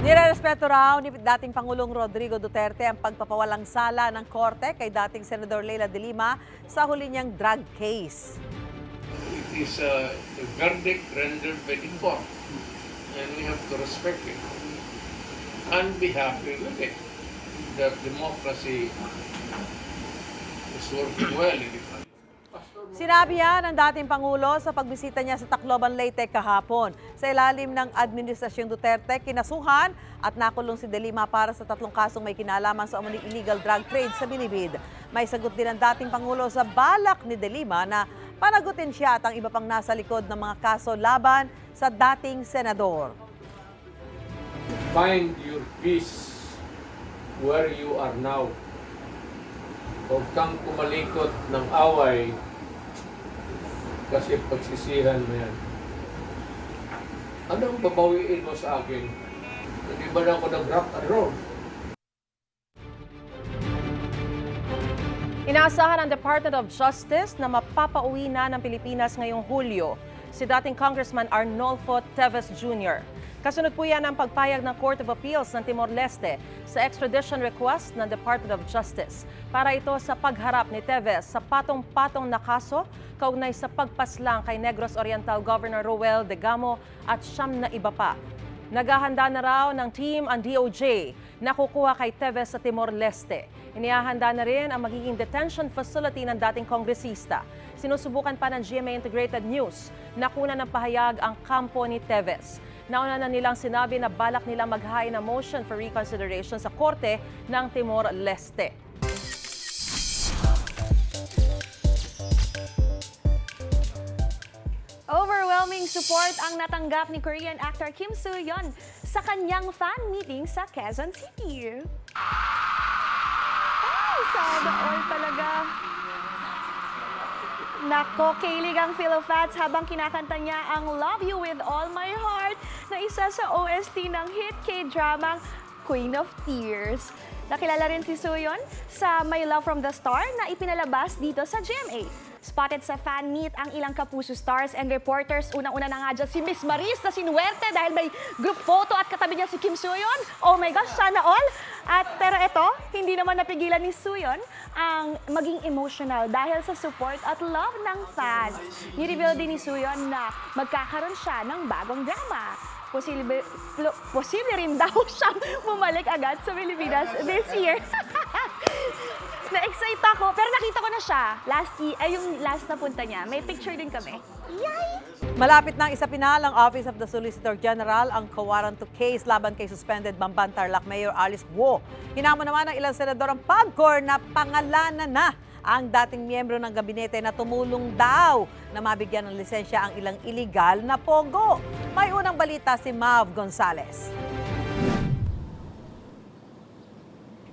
Nirerespeto raw ni dating Pangulong Rodrigo Duterte ang pagpapawalang sala ng korte kay dating Senador Leila de Lima sa huli niyang drug case. It is a, verdict rendered by the court, and we have to respect it and be happy with democracy is working well in the. Sinabi yan ng dating Pangulo sa pagbisita niya sa Tacloban, Leyte kahapon. Sa ilalim ng Administrasyong Duterte, kinasuhan at nakulong si De Lima para sa tatlong kasong may kinalaman sa umuning illegal drug trade sa Bilibid. May sagot din ng dating Pangulo sa balak ni De Lima na panagutin siya at ang iba pang nasa likod ng mga kaso laban sa dating senador. Find your peace where you are now. Huwag kang kumalikot ng away kasi pagsisihan mo yan. Anong babawiin mo sa akin? Hindi ba na ako nag-rock and roll? Inaasahan ng Department of Justice na mapapauwi na ng Pilipinas ngayong Hulyo si dating Congressman Arnolfo Teves Jr. Kasunod po yan ang pagpayag ng Court of Appeals ng Timor-Leste sa extradition request ng Department of Justice para ito sa pagharap ni Teves sa patong-patong na kaso kaugnay sa pagpaslang kay Negros Oriental Governor Roel de Gamo at siyam na iba pa. Naghahanda na raw ng team ang DOJ na kukuha kay Teves sa Timor-Leste. Inihahanda na rin ang magiging detention facility ng dating kongresista. Sinusubukan pa ng GMA Integrated News na kuna ng pahayag ang kampo ni Teves. Nauna na nilang sinabi na balak nilang maghain ng motion for reconsideration sa korte ng Timor-Leste. Overwhelming support ang natanggap ni Korean actor Kim Soo-yeon sa kanyang fan meeting sa Quezon City. Ay, sana all talaga. Nako, kailig ang Philofats habang kinakanta niya ang Love You With All My Heart na isa sa OST ng hit K-drama Queen of Tears. Nakilala rin si Suyon sa My Love From The Star na ipinalabas dito sa GMA. Spotted sa fan meet ang ilang kapuso stars and reporters. Unang-una na nga dyan si Miss Maris na dahil may group photo at katabi niya si Kim Suyon. Oh my gosh, sana all! At pero ito, hindi naman napigilan ni Suyon ang maging emotional dahil sa support at love ng fans. Ni-reveal din ni Suyon na magkakaroon siya ng bagong drama. Posible, posible rin daw siyang bumalik agad sa Pilipinas this year. Na-excite ako, pero nakita ko na siya. Last, i- ay yung last na punta niya. May picture din kami. Yay! Malapit nang isapinal ng Office of the Solicitor General ang kawaranto case laban kay suspended Bamban Tarlac Mayor Alice Guo. Hinamo naman ng ilang senador ang PAGCOR na pangalanan na ang dating miyembro ng gabinete na tumulong daw na mabigyan ng lisensya ang ilang iligal na pogo. May unang balita si Mav Gonzales.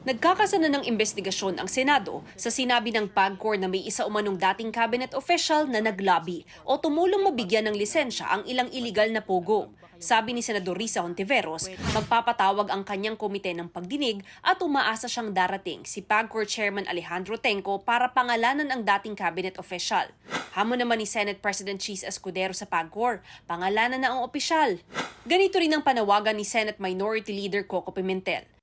Nagkakasana ng investigasyon ang Senado sa sinabi ng PAGCOR na may isa umanong dating cabinet official na naglabi o tumulong mabigyan ng lisensya ang ilang iligal na pogo. Sabi ni Senador Risa Hontiveros, magpapatawag ang kanyang komite ng pagdinig at umaasa siyang darating si PAGCOR Chairman Alejandro Tenco para pangalanan ang dating cabinet official. Hamon naman ni Senate President Cheese Escudero sa PAGCOR, pangalanan na ang opisyal. Ganito rin ang panawagan ni Senate Minority Leader Coco Pimentel.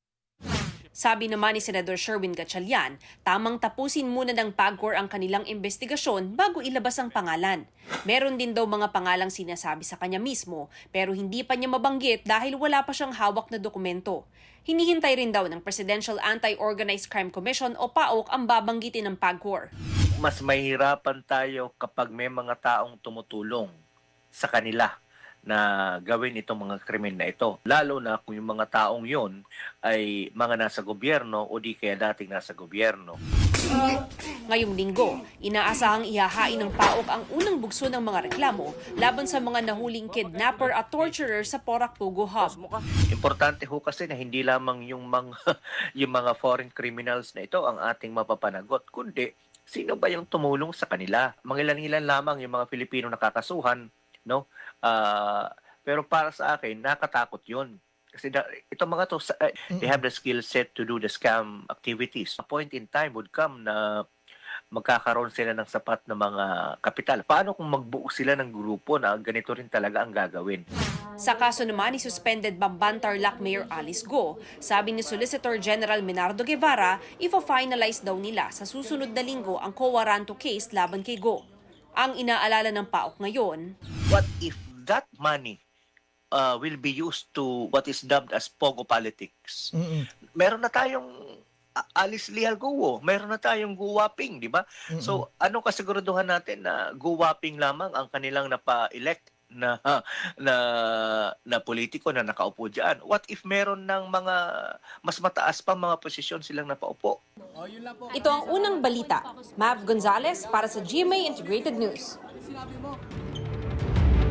Sabi naman ni Senador Sherwin Gatchalian, tamang tapusin muna ng PAGCOR ang kanilang investigasyon bago ilabas ang pangalan. Meron din daw mga pangalang sinasabi sa kanya mismo pero hindi pa niya mabanggit dahil wala pa siyang hawak na dokumento. Hinihintay rin daw ng Presidential Anti-Organized Crime Commission o PAOK ang babanggitin ng PAGCOR. mas mahirapan tayo kapag may mga taong tumutulong sa kanila na gawin itong mga krimen na ito. Lalo na kung yung mga taong yon ay mga nasa gobyerno o di kaya dating nasa gobyerno. Ngayong linggo, inaasahang ihahain ng PAOK ang unang bugso ng mga reklamo laban sa mga nahuling kidnapper at torturer sa Porac Pugo Hub. Importante ho kasi na hindi lamang yung mga yung mga foreign criminals na ito ang ating mapapanagot, kundi sino ba yung tumulong sa kanila? Mangilan-ilan lamang yung mga Pilipino nakakasuhan, no? Ah, pero para sa akin, nakatakot 'yun. Kasi da, itong mga to, sa- eh, they have the skill set to do the scam activities. A point in time would come na magkakaroon sila ng sapat na mga kapital. Paano kung magbuo sila ng grupo na ganito rin talaga ang gagawin? Sa kaso naman ni suspended Bamban Tarlac Mayor Alice Go, sabi ni Solicitor General Minardo Guevara, ifa-finalize daw nila sa susunod na linggo ang co-warranto case laban kay Go. Ang inaalala ng PAOK ngayon, What if that money uh, will be used to what is dubbed as pogo politics? Meron na tayong Alice Leal Guo, meron na tayong guwaping, di ba? So, anong kasiguraduhan natin na guwaping lamang ang kanilang napa-elect na na na politiko na nakaupo diyan. What if meron ng mga mas mataas pa mga posisyon silang napaupo? ito ang unang balita. Mav Gonzalez para sa GMA Integrated News.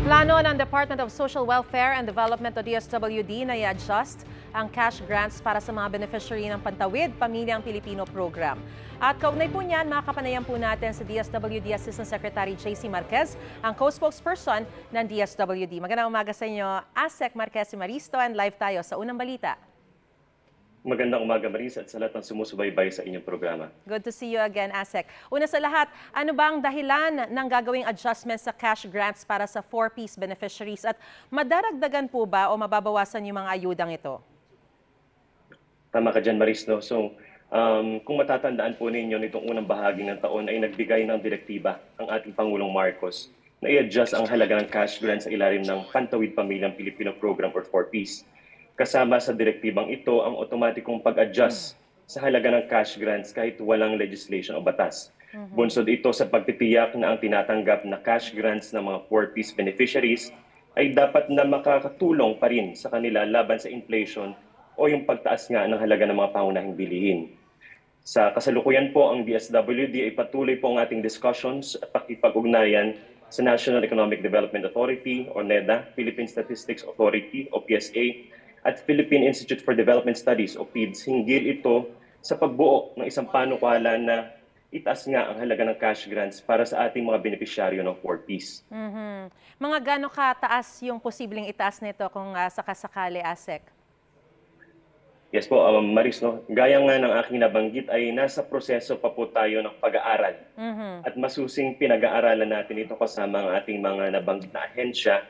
Plano ng Department of Social Welfare and Development o DSWD na i-adjust ang cash grants para sa mga beneficiary ng Pantawid Pamilyang Pilipino Program. At kaugnay po niyan, makakapanayan po natin sa DSWD Assistant Secretary JC Marquez, ang co-spokesperson ng DSWD. Magandang umaga sa inyo, ASEC Marquez Maristo, and live tayo sa Unang Balita. Magandang umaga, Maris, at sa lahat ng sumusubaybay sa inyong programa. Good to see you again, ASEC. Una sa lahat, ano ba ang dahilan ng gagawing adjustments sa cash grants para sa four-piece beneficiaries at madaragdagan po ba o mababawasan yung mga ayudang ito? Tama ka dyan, Maris. No? So, um, kung matatandaan po ninyo nitong unang bahagi ng taon ay nagbigay ng direktiba ang ating Pangulong Marcos na i-adjust ang halaga ng cash grants sa ilalim ng Pantawid Pamilyang Pilipino Program or 4Ps. Kasama sa direktibang ito ang otomatikong pag-adjust sa halaga ng cash grants kahit walang legislation o batas. Bunsod ito sa pagtitiyak na ang tinatanggap na cash grants ng mga 4Ps beneficiaries ay dapat na makakatulong pa rin sa kanila laban sa inflation o yung pagtaas nga ng halaga ng mga pangunahing bilihin. Sa kasalukuyan po, ang DSWD ay patuloy po ang ating discussions at pakipag-ugnayan sa National Economic Development Authority o NEDA, Philippine Statistics Authority o PSA, at Philippine Institute for Development Studies o PIDS hinggil ito sa pagbuo ng isang panukala na itaas nga ang halaga ng cash grants para sa ating mga benepisyaryo ng 4Ps. Mhm. Mga gano'ng kataas yung posibleng itaas nito kung uh, sakasakali, ASEC? Yes po, um, Maris, no? gaya nga ng aking nabanggit ay nasa proseso pa po tayo ng pag-aaral Mhm. at masusing pinag-aaralan natin ito kasama ang ating mga nabanggit na ahensya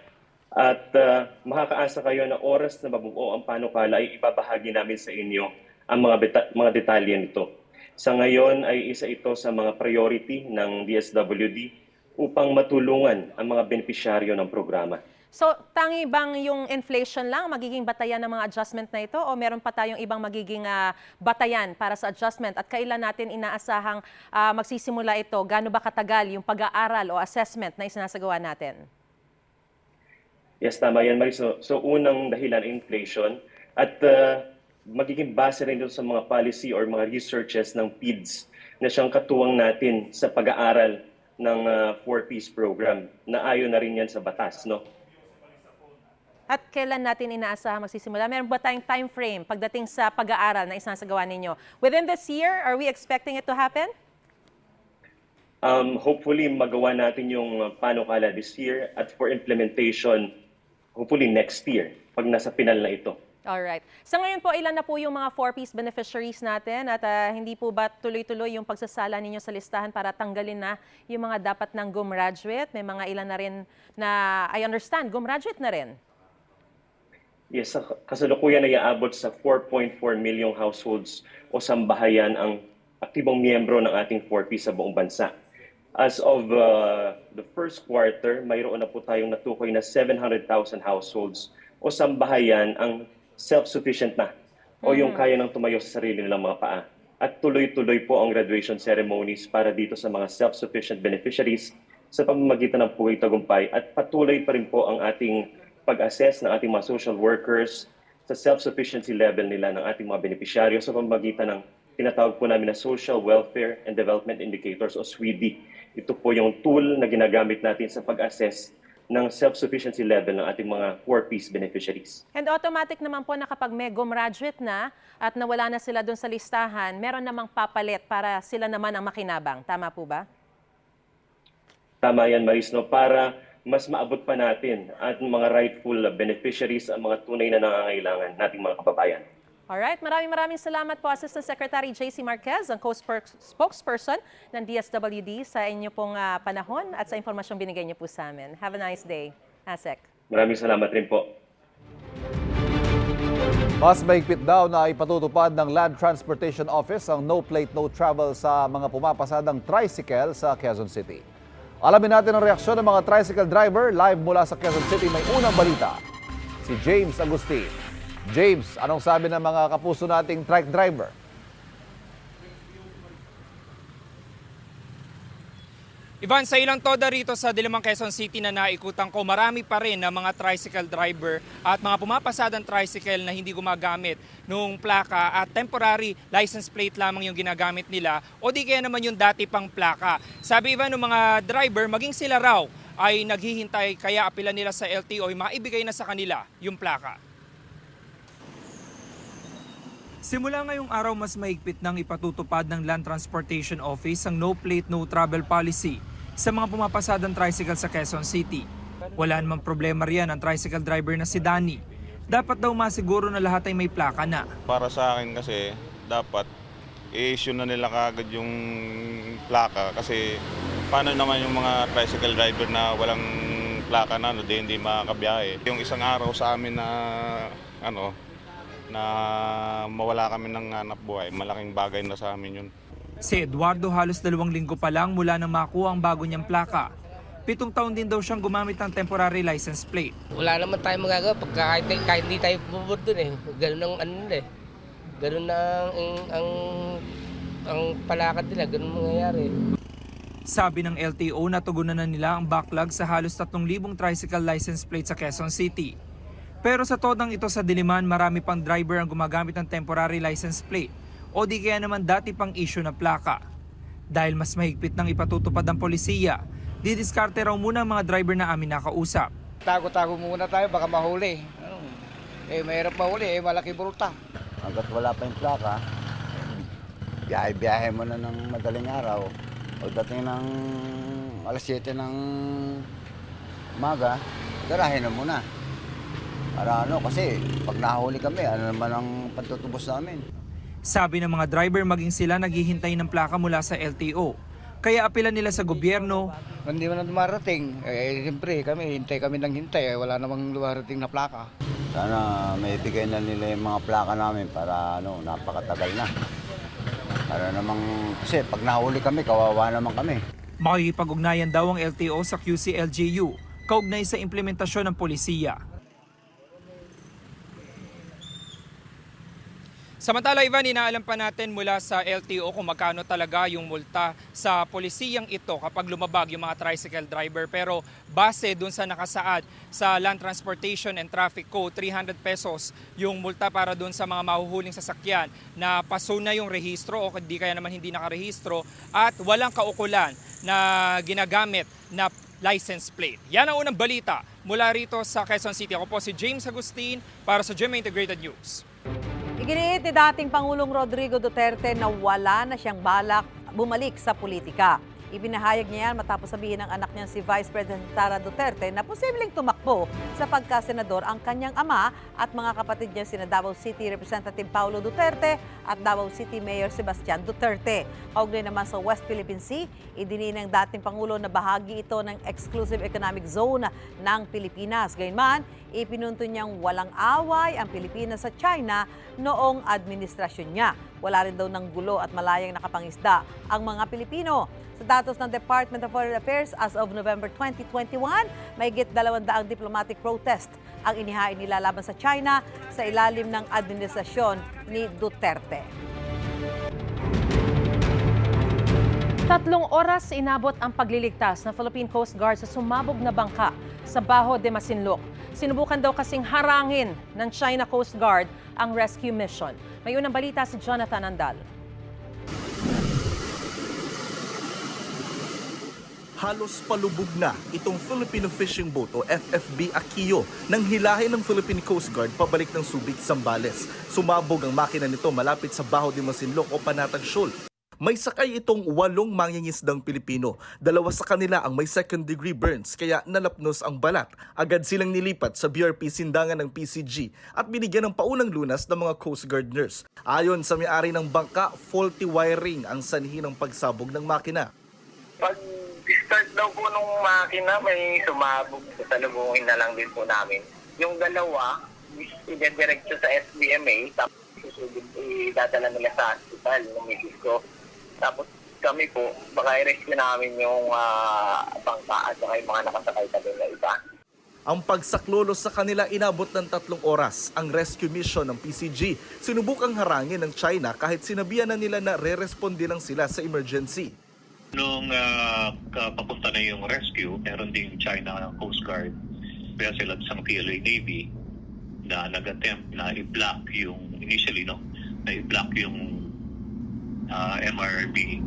at uh, makakaasa kayo na oras na mabuo ang panukala ay ibabahagi namin sa inyo ang mga, beta- mga detalye nito. Sa ngayon ay isa ito sa mga priority ng DSWD upang matulungan ang mga benepisyaryo ng programa. So, tangi bang yung inflation lang magiging batayan ng mga adjustment na ito o meron pa tayong ibang magiging ah, batayan para sa adjustment at kailan natin inaasahang ah, magsisimula ito? Gaano ba katagal yung pag-aaral o assessment na isinasagawa natin? Yes, tama yan, Maris. So, so unang dahilan, inflation. At uh, magiging base rin sa mga policy or mga researches ng PIDS na siyang katuwang natin sa pag-aaral ng uh, 4Ps program na ayon na rin yan sa batas. No? At kailan natin inaasahan magsisimula? Meron ba tayong time frame pagdating sa pag-aaral na isinasagawa ninyo? Within this year, are we expecting it to happen? Um, hopefully, magawa natin yung uh, panukala this year at for implementation, hopefully next year, pag nasa pinal na ito. Alright. Sa ngayon po, ilan na po yung mga four-piece beneficiaries natin at ah, hindi po ba tuloy-tuloy yung pagsasala ninyo sa listahan para tanggalin na yung mga dapat ng gumraduate? May mga ilan na rin na, I understand, gumraduate na rin. Yes, sa kasalukuyan ay aabot sa 4.4 milyong households o sambahayan ang aktibong miyembro ng ating 4P sa buong bansa. As of uh, the first quarter, mayroon na po tayong natukoy na 700,000 households o sambahayan ang self-sufficient na o yung kaya nang tumayo sa sarili nilang mga paa. At tuloy-tuloy po ang graduation ceremonies para dito sa mga self-sufficient beneficiaries sa pamamagitan ng Puway Tagumpay at patuloy pa rin po ang ating pag-assess ng ating mga social workers sa self-sufficiency level nila ng ating mga benepisyaryo sa pamamagitan ng tinatawag po namin na Social Welfare and Development Indicators o SWIDI. Ito po yung tool na ginagamit natin sa pag-assess ng self-sufficiency level ng ating mga 4Ps beneficiaries. And automatic naman po na kapag may gumraduate na at nawala na sila doon sa listahan, meron namang papalit para sila naman ang makinabang. Tama po ba? Tama yan, Maris, no? para mas maabot pa natin at mga rightful beneficiaries ang mga tunay na nangangailangan nating mga kababayan. Alright, maraming maraming salamat po Assistant Secretary JC Marquez, ang co-spokesperson ng DSWD sa inyo pong ah, panahon at sa impormasyong binigay niyo po sa amin. Have a nice day. Asek. Maraming salamat rin po. Mas mahigpit daw na ipatutupad ng Land Transportation Office ang no plate, no travel sa mga pumapasadang tricycle sa Quezon City. Alamin natin ang reaksyon ng mga tricycle driver live mula sa Quezon City. May unang balita, si James Agustin. James, anong sabi ng mga kapuso nating trike driver? Ivan, sa ilang toda rito sa Dilimang Quezon City na naikutan ko, marami pa rin na mga tricycle driver at mga pumapasadang tricycle na hindi gumagamit nung plaka at temporary license plate lamang yung ginagamit nila o di kaya naman yung dati pang plaka. Sabi Ivan ng mga driver, maging sila raw ay naghihintay kaya apila nila sa LTO ay maibigay na sa kanila yung plaka. Simula ngayong araw mas mahigpit nang ipatutupad ng Land Transportation Office ang no plate no travel policy sa mga pumapasadang tricycle sa Quezon City. Wala namang problema riyan ang tricycle driver na si Danny. Dapat daw masiguro na lahat ay may plaka na. Para sa akin kasi, dapat i-issue na nila kagad yung plaka kasi paano naman yung mga tricycle driver na walang plaka na, no, di, hindi makakabiyahe. Yung isang araw sa amin na ano, na mawala kami ng hanap buhay, malaking bagay na sa amin yun. Si Eduardo halos dalawang linggo pa lang mula nang makuha ang bago niyang plaka. Pitong taon din daw siyang gumamit ng temporary license plate. wala naman tayong magagawa pag kahit, kahit hindi tayo bubur dun eh. Ganun ang ano nila eh. Ganun na ang, ang, ang, ang palakad nila, ganun mangyayari. Sabi ng LTO natugunan na nila ang backlog sa halos 3,000 tricycle license plate sa Quezon City. Pero sa todang ito sa Diliman, marami pang driver ang gumagamit ng temporary license plate o di kaya naman dati pang issue na plaka. Dahil mas mahigpit ng ipatutupad ng polisiya, didiskarte raw muna ang mga driver na amin nakausap. Tago-tago muna tayo, baka mahuli. Eh, mahirap mahuli, eh, malaki bulta. Hanggat wala pa yung plaka, biyahe-biyahe mo na ng madaling araw. Pagdating ng alas 7 ng umaga, garahe na muna. Para ano, kasi pag nahuli kami, ano naman ang pagtutubos namin. Sabi ng mga driver maging sila naghihintay ng plaka mula sa LTO. Kaya apela nila sa gobyerno Hindi mo na dumarating. Eh, siyempre, kami, hintay kami ng hintay. Eh, wala namang dumarating na plaka. Sana may bigay na nila yung mga plaka namin para ano, napakatagal na. Para namang, kasi pag nahuli kami, kawawa naman kami. Makikipag-ugnayan daw ang LTO sa QCLGU kaugnay sa implementasyon ng polisiya. Samantala, Ivan, inaalam pa natin mula sa LTO kung magkano talaga yung multa sa polisiyang ito kapag lumabag yung mga tricycle driver. Pero base dun sa nakasaad sa Land Transportation and Traffic Code, 300 pesos yung multa para dun sa mga mahuhuling sasakyan na paso na yung rehistro o hindi kaya naman hindi nakarehistro at walang kaukulan na ginagamit na license plate. Yan ang unang balita mula rito sa Quezon City. Ako po si James Agustin para sa GMA Integrated News. Iginiit ni dating Pangulong Rodrigo Duterte na wala na siyang balak bumalik sa politika. Ibinahayag niya yan matapos sabihin ng anak niya si Vice President Sara Duterte na posibleng tumakbo sa pagkasenador ang kanyang ama at mga kapatid niya sina Davao City Representative Paulo Duterte at Davao City Mayor Sebastian Duterte. Kaugnay naman sa West Philippine Sea, idinin ng dating Pangulo na bahagi ito ng Exclusive Economic Zone ng Pilipinas. Gayunman, ipinunto niyang walang away ang Pilipinas sa China noong administrasyon niya. Wala rin daw ng gulo at malayang nakapangisda ang mga Pilipino. Sa datos ng Department of Foreign Affairs as of November 2021, may git 200 diplomatic protest ang inihain nila laban sa China sa ilalim ng administrasyon ni Duterte. Tatlong oras inabot ang pagliligtas ng Philippine Coast Guard sa sumabog na bangka sa Baho de Masinloc. Sinubukan daw kasing harangin ng China Coast Guard ang rescue mission. May unang balita si Jonathan Andal. halos palubog na itong Filipino Fishing Boat o FFB Akio nang hilahin ng Philippine Coast Guard pabalik ng Subic, Zambales. Sumabog ang makina nito malapit sa Baho de Masinloc o Panatag Shoal. May sakay itong walong mangingisdang Pilipino. Dalawa sa kanila ang may second degree burns kaya nalapnos ang balat. Agad silang nilipat sa BRP Sindangan ng PCG at binigyan ng paunang lunas ng mga Coast Guard nurse. Ayon sa may-ari ng bangka, faulty wiring ang sanhi ng pagsabog ng makina. Pag start daw po nung makina, may sumabog sa salubungin na lang din po namin. Yung dalawa, idediretso sa SBMA, tapos susugod, idadala nila sa hospital ng misis. Tapos kami po, baka i-rescue namin yung ah, bangka at saka yung mga nakasakay sa doon na iba. Ang pagsaklolo sa kanila inabot ng tatlong oras. Ang rescue mission ng PCG sinubukang harangin ng China kahit sinabihan na nila na re-responde lang sila sa emergency. Nung uh, papunta na yung rescue, meron ding China Coast Guard vessel at isang PLA Navy na nag-attempt na i-block yung, initially, no, na i-block yung uh, MRB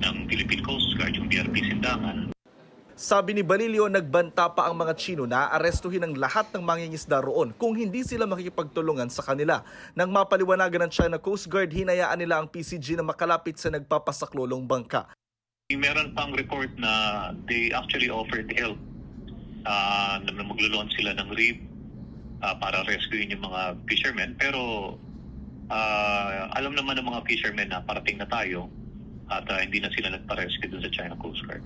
ng Philippine Coast Guard, yung BRP Sindangan. Sabi ni Balilio, nagbanta pa ang mga Chino na arestuhin ang lahat ng mangingisda roon kung hindi sila makikipagtulungan sa kanila. Nang mapaliwanagan ng China Coast Guard, hinayaan nila ang PCG na makalapit sa nagpapasaklolong bangka. Meron pang report na they actually offered help uh, na maglo-launch sila ng rib uh, para rescuein yung mga fishermen. Pero uh, alam naman ng mga fishermen na parating na tayo at uh, hindi na sila nagpa-rescue dun sa China Coast Guard.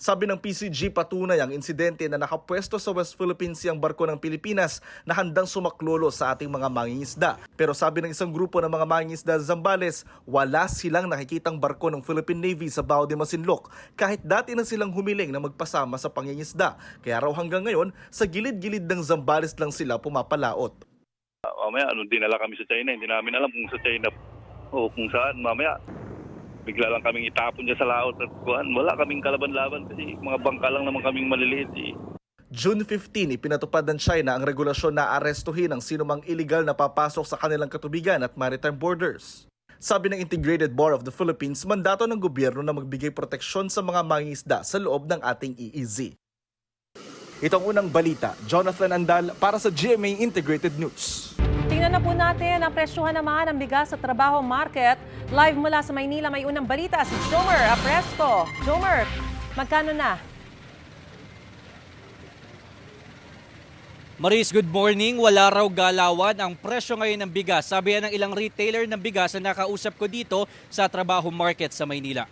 Sabi ng PCG patunay ang insidente na nakapwesto sa West Philippines Sea ang barko ng Pilipinas na handang sumaklolo sa ating mga mangingisda. Pero sabi ng isang grupo ng mga mangingisda sa Zambales, wala silang nakikitang barko ng Philippine Navy sa Bao de Masinloc kahit dati na silang humiling na magpasama sa pangingisda. Kaya raw hanggang ngayon, sa gilid-gilid ng Zambales lang sila pumapalaot. Mamaya ano dinala kami sa China hindi namin alam kung sa China o kung saan mamaya bigla lang kaming itapon niya sa laot at kuhan wala kaming kalaban-laban kasi mga bangka lang naman kaming maliliit eh. June 15, ipinatupad ng China ang regulasyon na arestuhin ang sinumang illegal na papasok sa kanilang katubigan at maritime borders. Sabi ng Integrated Bar of the Philippines, mandato ng gobyerno na magbigay proteksyon sa mga mangingisda sa loob ng ating EEZ. Ito ang unang balita. Jonathan Andal para sa GMA Integrated News. Tingnan na po natin ang presyohan naman ng bigas sa trabaho market. Live mula sa Maynila, may unang balita si Jomer Apresto. Jomer, magkano na? Maris, good morning. Wala raw galawan ang presyo ngayon ng bigas. Sabi yan ng ilang retailer ng bigas na nakausap ko dito sa trabaho market sa Maynila.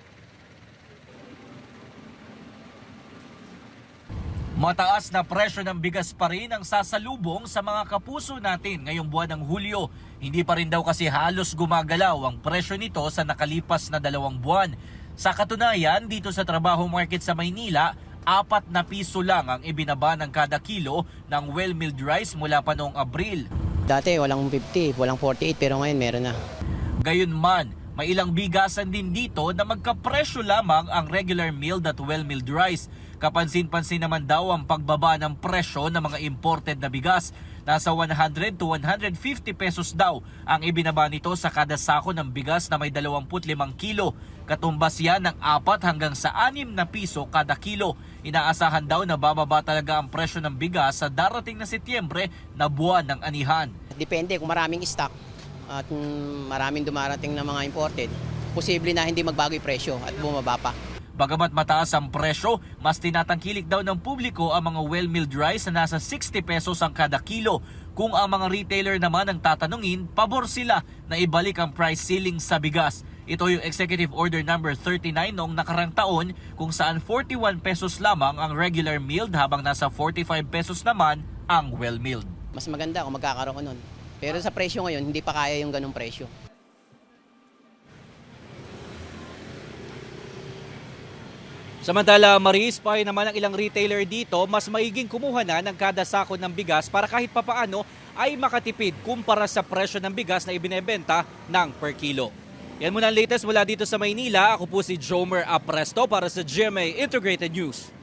Mataas na presyo ng bigas pa rin ang sasalubong sa mga kapuso natin ngayong buwan ng Hulyo. Hindi pa rin daw kasi halos gumagalaw ang presyo nito sa nakalipas na dalawang buwan. Sa katunayan, dito sa trabaho market sa Maynila, apat na piso lang ang ibinaba ng kada kilo ng well-milled rice mula pa noong Abril. Dati walang 50, walang 48 pero ngayon meron na. Gayunman, may ilang bigasan din dito na magkapresyo lamang ang regular milled at well-milled rice. Kapansin-pansin naman daw ang pagbaba ng presyo ng mga imported na bigas. Nasa 100 to 150 pesos daw ang ibinaba nito sa kada sako ng bigas na may 25 kilo. Katumbas yan ng 4 hanggang sa 6 na piso kada kilo. Inaasahan daw na bababa talaga ang presyo ng bigas sa darating na Setyembre na buwan ng anihan. Depende kung maraming stock at maraming dumarating na mga imported, posible na hindi magbago yung presyo at bumaba pa. Bagamat mataas ang presyo, mas tinatangkilik daw ng publiko ang mga well-milled rice na nasa 60 pesos ang kada kilo. Kung ang mga retailer naman ang tatanungin, pabor sila na ibalik ang price ceiling sa bigas. Ito yung Executive Order number 39 noong nakarang taon kung saan 41 pesos lamang ang regular milled habang nasa 45 pesos naman ang well-milled. Mas maganda kung magkakaroon nun. Pero sa presyo ngayon, hindi pa kaya yung ganong presyo. Samantala, Maris, pahay naman ang ilang retailer dito, mas maiging kumuha na ng kada sako ng bigas para kahit papaano ay makatipid kumpara sa presyo ng bigas na ibinebenta ng per kilo. Yan muna ang latest mula dito sa Maynila. Ako po si Jomer Apresto para sa GMA Integrated News.